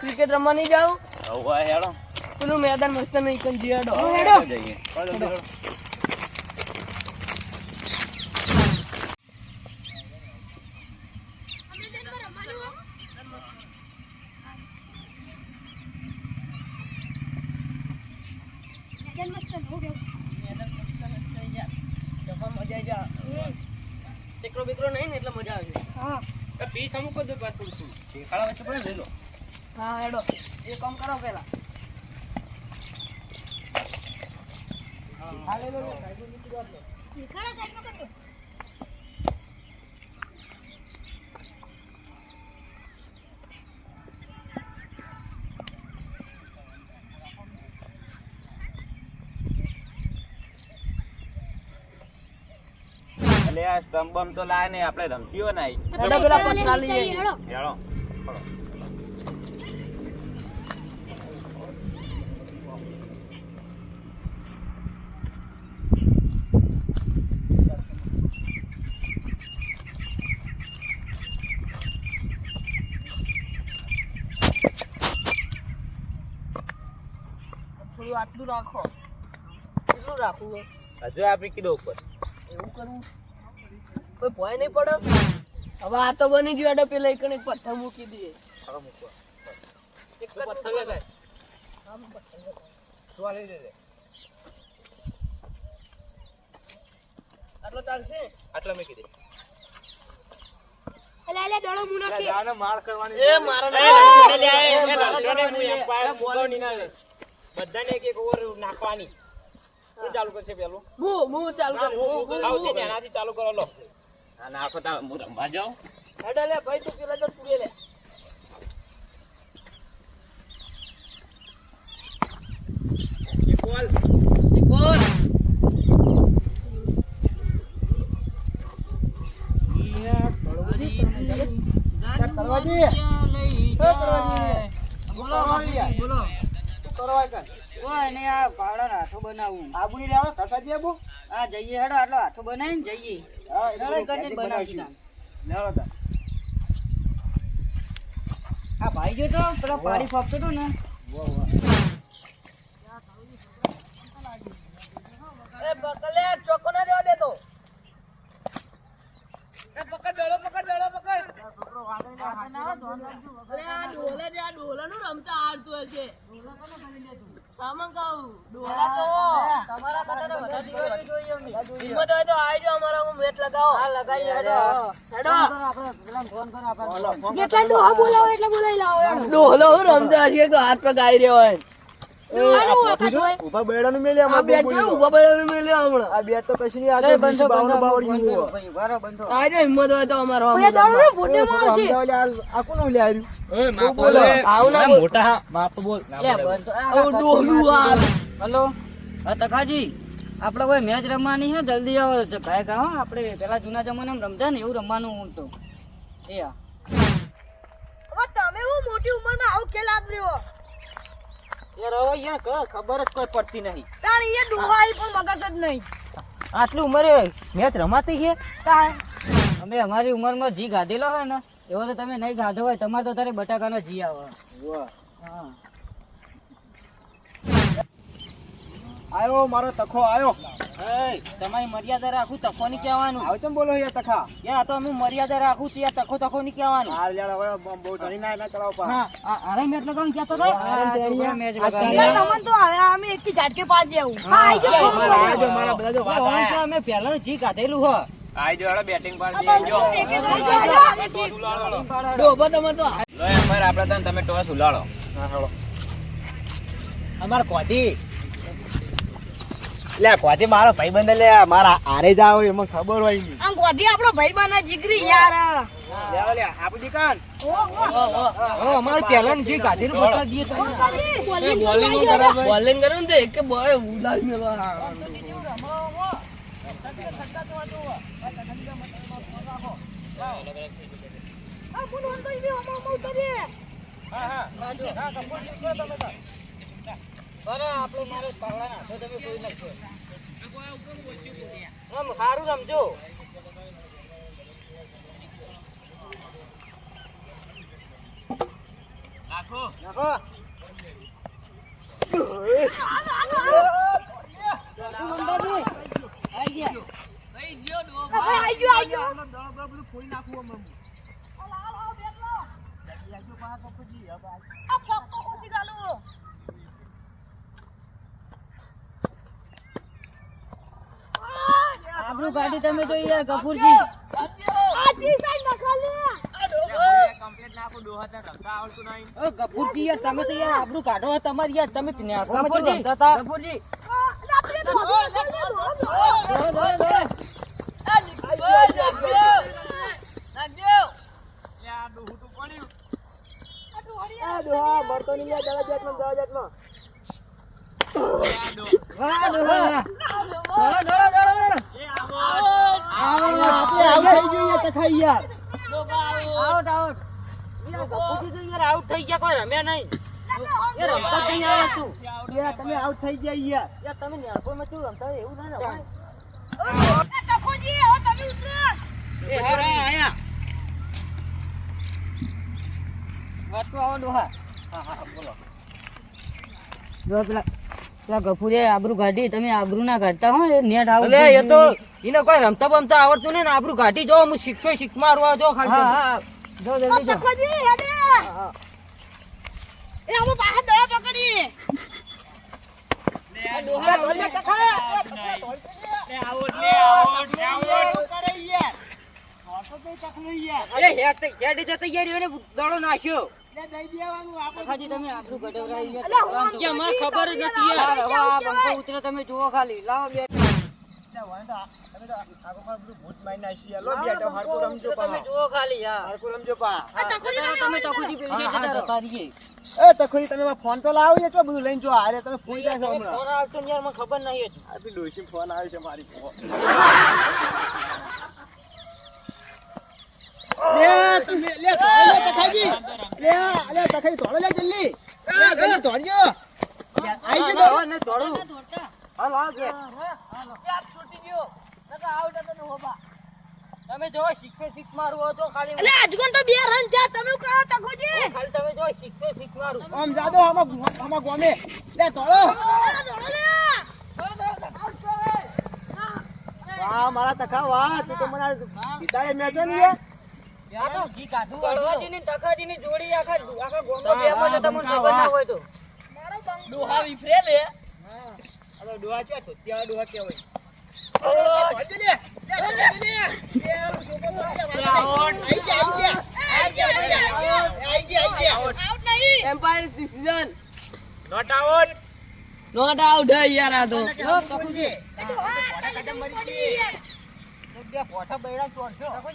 Cricket રમવા નહીં જાવ હવે હેડો. પેલું મેદાન મસ્ત નહીં કન જઈએ. હેડો, હેડો. મેદાન મસ્ત નથી યાર જમવા મજા આવી જા એકલો બેકલો નહીં ને એટલે મજા આવે. એ પીસ અમુક જ વાત કરું છું શેખાડા વચ્ચે પડે લઈ લો હા હેડો. એ કામ કરો પેલા સ્ટમ્પ બમ તો લાય ને આપણે રમશીઓ નાઈ હેડો પેલા પછલા હેડો. થોડું આટલું રાખો કેટલું રાખવું હજુ આપી કીધું ઉપર એવું કરવું કોઈ ભય નહીં પડે હવે આ તો બની ગયો હેડો પેલા એક પથ્થર મૂકી દઈએ હવે મૂકો એક પથ્થર લે ભાઈ. આમ પથ્થર લે. તું આ લઈ લેજે. આટલો ચાલશે આટલા મૂકી દે એટલે જાને માર કરવાની એ મારા એ, લે, એ, એ એ, મારા લડશો ને, ના. બધાને એક એક ઓવર નાખવાની. શું ચાલુ કરશે પેલું? હું હું ચાલુ કરું. હું- હું- આવશે ને હું. એનાથી ચાલુ કરો લો. આ નાખો તા હું રમવા જાઉં. હેડે લે ભાઈ તું પેલા તો પૂરે લે. એક બોલ એક બોલ બોલો બોલો. કોઈ નહીં આ પાવડા હાથો બનાવું. આ જઈએ હેડો આટલો હાથો બનાવીને જઈએ. હેડો કરીને બનાવીશું. આ ભાઈ જો તો? પેલો પાણી ફોકતો તો ને? એ બકલે ચોકો ના દેવા દેતો એ પકડ ડોલો પકડ ડોલો પકડ. અલે આ ડોલા જે આ ડોલાનું રમતા આવડતું હશે સામાન કહું ડોલા તો તમારા કરતા વધારે જીવન જોઈએ અમને. હિંમત હોય તો આવજો અમારા હું મેચ લગાવો. હા લગાવીએ હેડો. હેડો. આપણે પેલા ફોન કરો આપણે જેટલા ડોહા બોલાવો એટલે બોલાવી લાવો હેડો. ડોલો રમતા હશે કે હાથ પગ આવી રહ્યો હોય. આ જો ઊભા પડ્યો મેલ્યો હમણાં? બંધો બંધો બંધો ભાઈ વારો બંધો. આવજો હિંમત હોય તો અમારો આમ દાડો ને ફોટોમાં આવશે. આવું ના બોલ. મોટા બાપ બોલ. લે બંધો આ આવું આ હલો. હા તકાજી આપણે કોઈ મેચ રમવાની હે? જલ્દી આવો. ભાઈ કહો આપણે પેલા જૂના જમાનામાં રમતા ને એવું રમવાનું હું તો. એ તમે હું મોટી ઉંમરમાં આવો ખેલ આદર્યો યાર હવે યાર ક- ખબર જ કોઈ પડતી નહીં. તાણ એ પણ મગજ જ નહીં. આટલી ઉંમરે મેચ રમાતી છે? તાણ અમે અમારી ઉંમરમાં જી ગાધેલો હોય ને એવો તો તમે નહીં ગાધો હોય તમારે તો તારે બટાકાનો જી આવે. હા. આયો મારો તખો આયો. તમારી મર્યાદા રાખું તખો નહીં કહેવાનું. આવ ચમ બોલો યાર તખા? યાર તો હું મર્યાદા રાખું ત્યાં તખો તખો નહીં કહેવાનું. આ યાર હવે બહુ ધણી ના ના ચલાવ પા હા કહેતો હતો? આરે આ તેરી મેચ આ તમને તો હવે અમે એકી ઝાટકે પાડ જેવું. હા આઈ જો મારા મારા બધા જો વાત અમે પહેલા જી કાઢેલું હો. આઈ જો હેડો બેટિંગ પર આ જઈએ જો બંધુ એકે કરી જોજો. ડોબો તમે તો લો એમ પર તમે ટોસ ઉલાડો અમાર કોધી? લે કોધી મારો ભાઈ બંધ લે મારા આરે જાવ એમાં ખબર હોયની આમ ગોધી આપણો ભાઈ બના જીગરી યાર લે લે આપણી ઓ ઓ અમાર પહેલા જી ગાધેલું બતાવી દીએ તમને. બોલિંગ કરું ને તો એક બોય ઉલાલ મેલો હા તમે આમ સારું રમજો નાખો નાખો મંદાજી આઈ ગયા કઈ ગયો. ડોહો આઈ ગયો આઈ ગયો. આનો રમજો કપૂરજી, હવે આ- ફોક તો ગાલું આપણું ગાડી તમે તો યાર ઓ ગફુરજી તમે તો યાર આપણું કાઢો તમારી યાર તમે નેસામાં કેમ રમતા હતા ગફુરજી આપણે તો દોડો દોડો દોડો આ નીકળો, નાખજો. નાખજો. લે આ ડોહું તો પડ્યું આ ડોહા મરતો નહીં યાર, દવા જાતમાં, દવા જાતમાં. લે આ ડોહ વાહ દોડો દોડો દોડો દોડો એ આવો આપણે આવું થઈ ગયું યાર. આઉટ આઉટ ગફુરજી તો યાર. આઉટ થઈ ગયા કોઈ રમ્યા નહીં. તમે આઉટ થઈ ગયા યાર. યાર તમે નેસામાં કેવું રમતા એવું ના રમાય. તમે ઉતરો. એ હાર આયા. આવો ડોહા. હા હા બોલો. જો પેલા ગફુરે આબરૂ કાઢી તમે આબરૂ ના કાઢતા હો એ નેટ આવું એ તો એને કોઈ રમતા બમતા આવડતું ને આબરૂ કાઢી જો હું શીખશો શીખ મારવા જો ખાલી હા હા જો જલ્દી જો. એ અમે બહાર દવા પકડી. લે આ ડોહા લે આવો લે આવો લે આવો કરે યાર. દોડતો તો એ ચકલું યાર. અરે હેડ તે- હેડ જતો યાર એને દડો નાખ્યો. મને ખબર જ નથી યાર. હવે આ બંકો ઉતરે તમે જુઓ ખાલી. લાવો બે. તમે ફોન તો લાવો એટલો બધું લઈને જો હારે તમે ફોન હમણાં. ફોન આવતો ને યાર મને ખબર નહીં હતી. આ પેલી ડોશી ફોન આવ્યો છે મારી. લે તમે લે ધોળો લે તખાજી લે લે તખાઈ ધોળો લે જલ્દી લે જલ્દી ધોળ્યો આઈ ગયો હા, ને દોડું. હાલો, આવો ઘેર. ક્યાંક છૂટી ગયો નકર આઉટ હતો ને હોબા તમે જો શીખે શીખ મારું હોય તો ખાલી એટલે આજગન તો બે રન થયા તમે શું કરો તકોજી ખાલી તમે જો શીખે શીખ મારું આમ જાદો આમાં આમાં ગોમે લે ધોળો દોડો લે વાહ મારા તખા વાહ તું તો મને ગીતાડે મેચો ને જોડી આખા આખા ગોમમાં બેમાં તમને ખબર ના હોય તો. ડોહા વિફરે લે હવે ડોહા છે તો? ત્યાં ડોહા ચોરશો.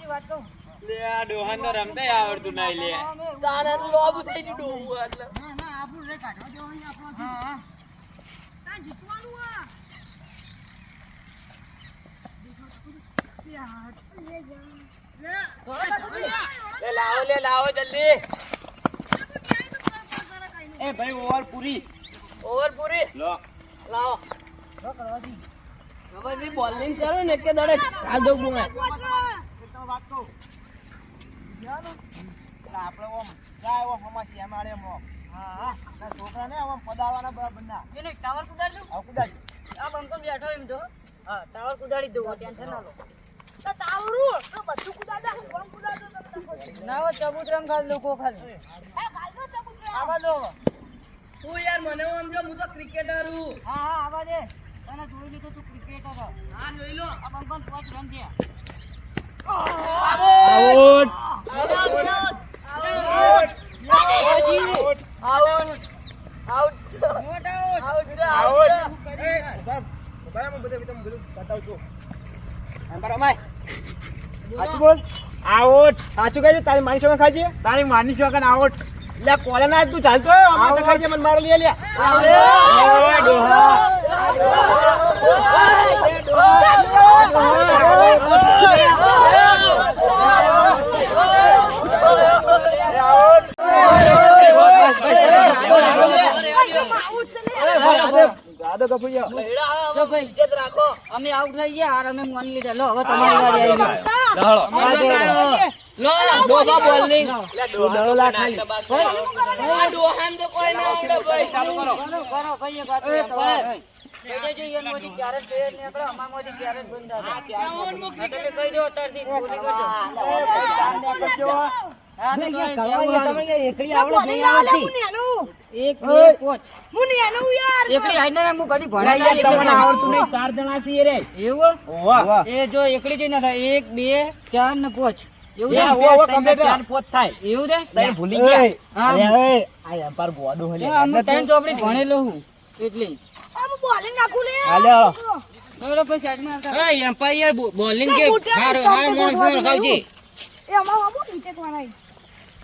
વાત કહું? લે આ ડોહા તો રમતાય આવડતું નહીં લે. તારે તો લોબ થઈ ગયું ડોહું એટલે. ના ના આપણું રે કાઢવા દેવાનું આપણો હા જીતવાનું આ લાવો લે લાવો જલ્દી. એ ભાઈ ઓવર પૂરી. ઓવર પૂરી? લો. લાવો. હવે બોલિંગ કરો ને કે દડે. કાદો ગુમે વાત કહું. આપણે ઓમ જાય ઓમ હમાસી અમારે એમ ઓમ. હા હા. છોકરાને છોકરા પદાવાના બરાબર ના એને ટાવર કુદાડજો આવ કુદાજ આ બંકો બેઠો એમ જો હા ટાવર કુદાડી દઉં ટેન્શન ના લો. તો તાવરું તો બધું કુદાડા કોણ કુદાડો તમે ના હોય ચબૂતરામ ખાલી લોકો ખાલી. એ ગાલતો ચબુતરા આવા દો. તું યાર મને હું સમજો હું તો ક્રિકેટર હું. હા હા આવા દે. તને જોઈ લીધું તું ક્રિકેટર હા જોઈ લો. આ બંકો પાંચ રન થયા. આઉટ આમ સાચું કહે છે તારી માની છોકરા ખાજે તારી માની છોકન આઉટ લે કોલે ના તું ચાલતો અમાર તો ખાજે મને મારો લે લે ડોહા જાદો કપૂરિયો જો ભાઈ ઇજ્જત રાખો અમે આઉટ થઈ ગયા હાર અમે મન લીધા. લો હવે તમારી વારી આવી. લો ડોબા બોલિંગ એટલે ડોહા લા ખાલી. આ ડોહાન તો કોઈ ના આવડે ભાઈ. ચાલુ કરો. કરો આવે. હા, તમે કહી દો અત્યારથી બોલિંગ. એક બે ચાર ને પોચ. એવું ભૂલી ગયા. ચોપડી ભણેલો હું. એટલી. હાલ્યો બરોબર પછી આજમાં આવતા હા એમ્પાયર બોલિંગ કે હાર હાર મોણ ફોન ખાવજે એ જો દોહો પડે હકીક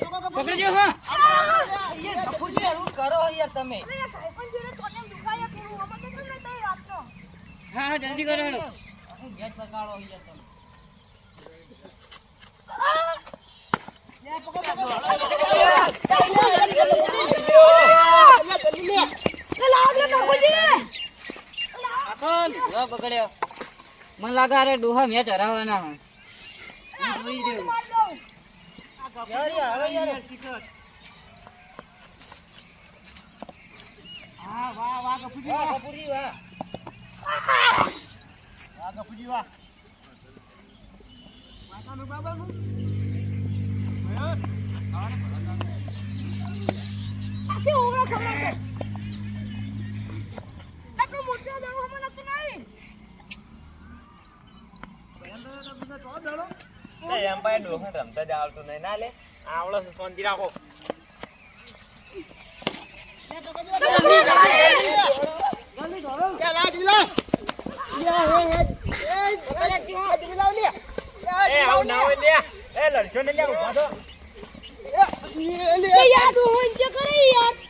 પકડજો હા કરો યાર તમે. હા હા જલ્દી કરો હેડો. ગેસ યાર તમે. મને લાગે અરે ડોહા મેચ હરાવવાના હે હું જોઈ રહ્યો. યાર યાર હવે યાર. હા વાહ વાહ કપૂજી વાહ, કપૂરી વાહ. વાહ કપૂજી વાહ. માતાનું બાબાનું એમ્પાયર ડોહા રમતા જ આવડતું નહીં ના લે આવડે છે શાંતિ રાખો યા લાજ વિલા યા હે હે એ લાજ વિલા લે એ, આવું ના લે. એ, લડશો ને લે, ઊભા તો યાર કરે એ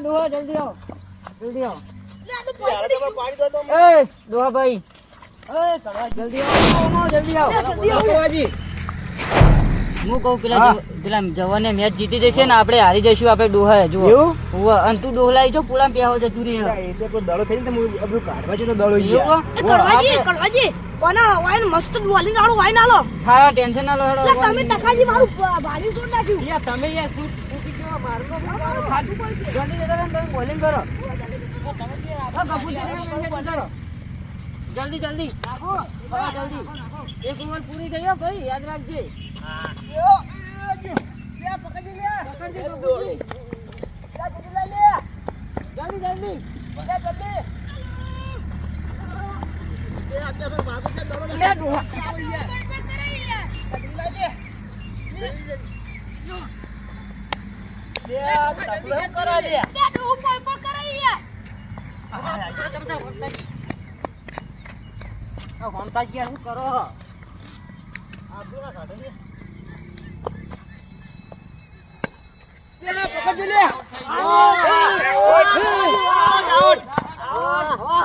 ડોહા ડોહા જલ્દી આવો. જલ્દી આવો. પાણી દો તો એ ડોહા ભાઈ. એ કડવા જલ્દી આવો. આવો, આવો, જલ્દી આવો. હું કહું પેલા પેલા જવાને મેચ જીતી જશે ને આપણે હારી જઈશું આપણે ડોહા જોવું અને તું ડોહલાઈ જો પૂરા પેહો જતું રહે. દડો થઈ ને હું આપણું કાઢવા છે તો દડો ઈ કડવાજી કડવાજી કોના વાઈન મસ્ત બોલી વાઈન આલો હા ટેન્શન ના લો તમે તકાજી મારું ભાડી છોડ નાખ્યું. યાર, તમે યાર તો કરો? જલ્દી જલ્દી જલ્દી એક ઉંમર પૂરી થઈ ભાઈ, યાદ રાખજે જલ્દી. જલ્દી જલ્દી લે ડોહા. આ હોમતાજી યાર, શું કરો હો? વાહ,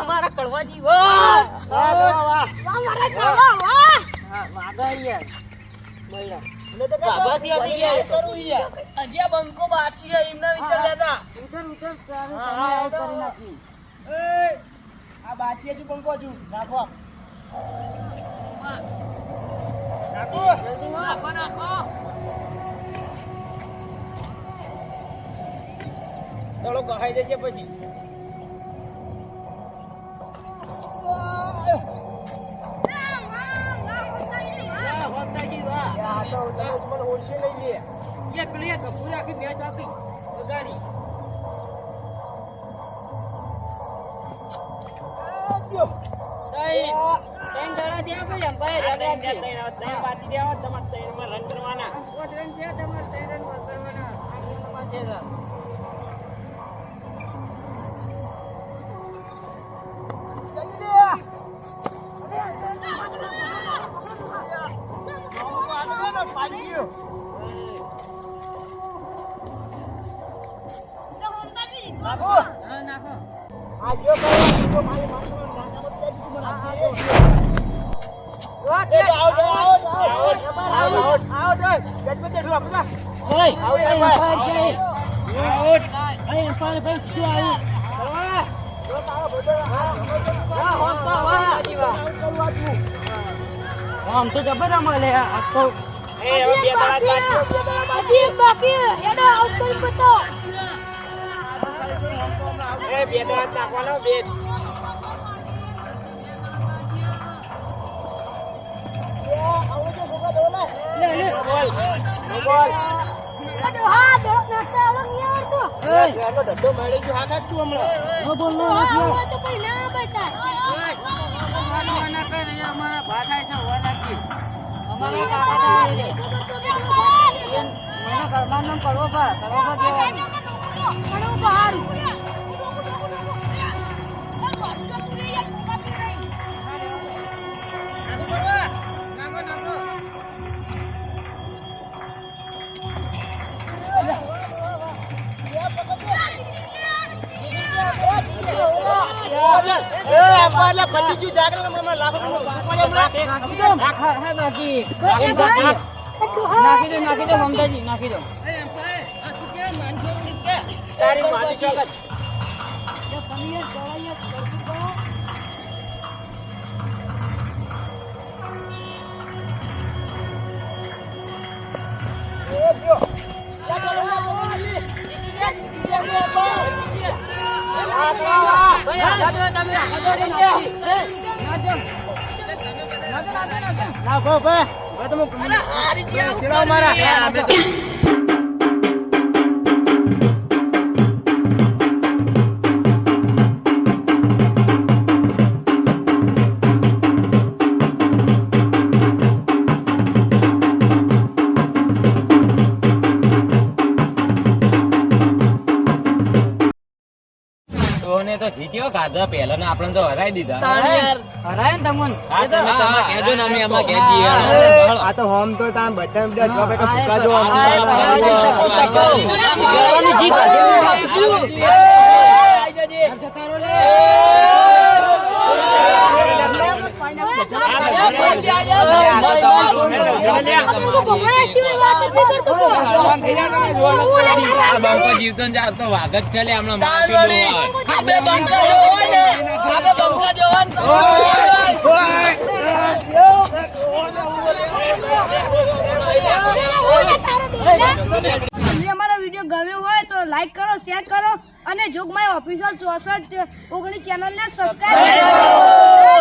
મારા કડવાજી વાહ વાહ મારા કડવા વાહ હા, વાગા યાર બંકો બાકી છે એમના વિચાર લેતા. ઉતર ઉતર. કરી નાખી. આ બાચી હજુ પંકો હજુ. નાખો. નાખો. નાખો નાખો. દડો ગહાઈ જશે પછી. જ લઈ લે. આખી આપી. ત્રણ- દેવા તમારે રન કરવાના. પાંચ છે તમારે ત્રણ રન કરવાના. ઉપાડ છે. અરે, ઉપાડ ભાઈ, શું? વાહ, હોમ તો વાહ. આમ તો જબર લે, આ તો એ હવે બે જ નાખવાનો બે. બોલ બોલ ઓય, એનો ધંધો મળી ગયો હા કાઢ તું હમણાં નો બોલ, નો, નો, નો. માનો ના કર, એ અમારા ભા થાય છે, ઊભા રાખજે. અમારા કાકા થાય છે. એમ મને ઘરમાં નામ કરવો પડે, કરવો પડે નાખી દો. નાખી. દો, મમતાજી, નાખી દો. તારી નાખો ભાઈ. તમે મારા. તો જીત્યો પહેલા ને આપણે તો હરાઈ દીધા હરાય ને તમને? હા, તમે તમે કહેજો ને અમે એમાં કહી આ તો હોમ તો તાન બધા બધા ચોપે કે ફૂકા જો હા, હા, જીતવાની જીત વાઘ જ ચાલે હમણાં વીડિયો ગમ્યો હોય તો લાઈક કરો, શેર કરો અને જોગમાય ઓફિસર ચોસઠ ઓગણીસ ચેનલને સબસ્ક્રાઈબ કરો.